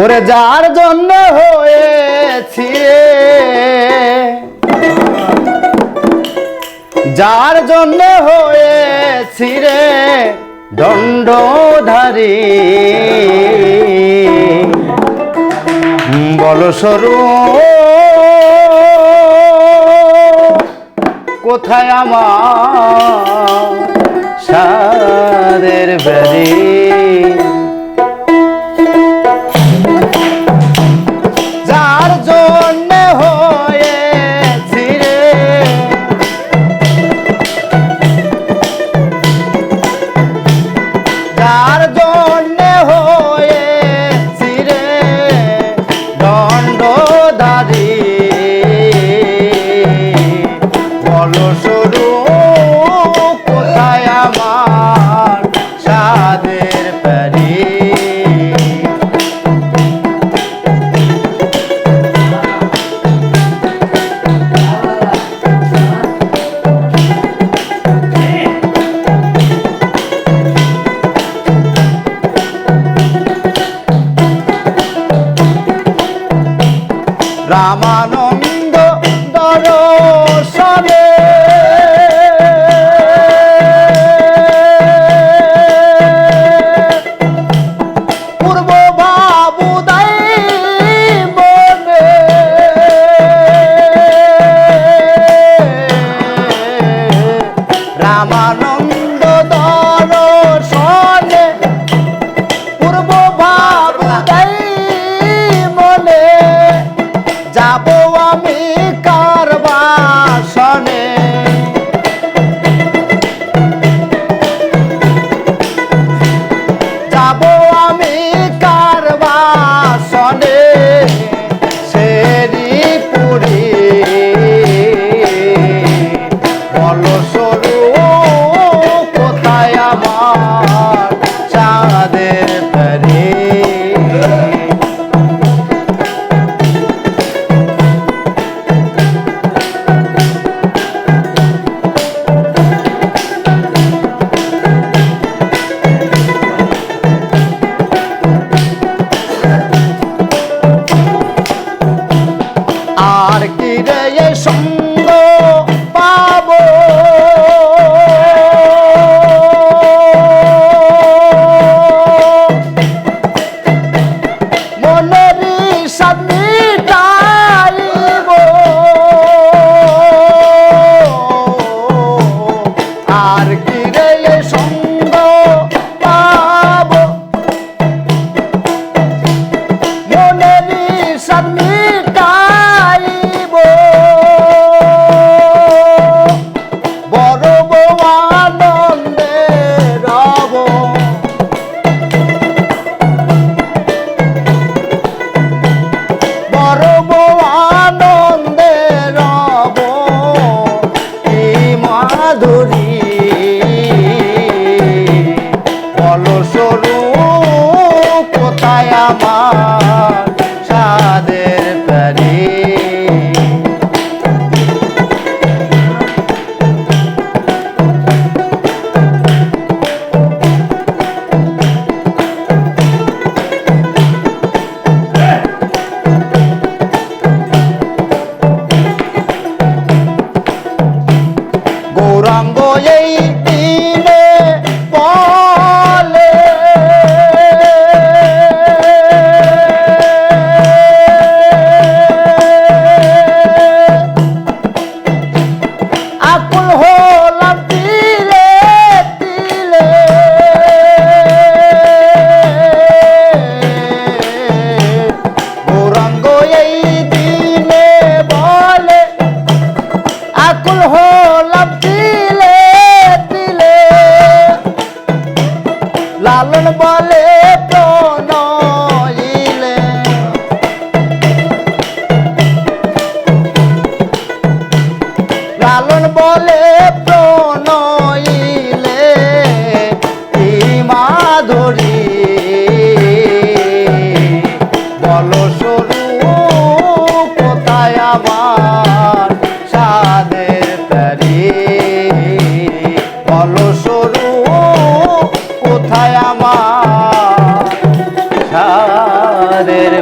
ওরে যার জন্য হয়েছি যার জন্য হয়েছি রে দণ্ডধারী। বল সরু কোথায় আমার बरे ರಾಮನ পাগল হলাম তিলে তিলে। গৌরাঙ্গ বলে তিলে তিলে। লালন বলে হলো সরু কোথায় আমার? সারের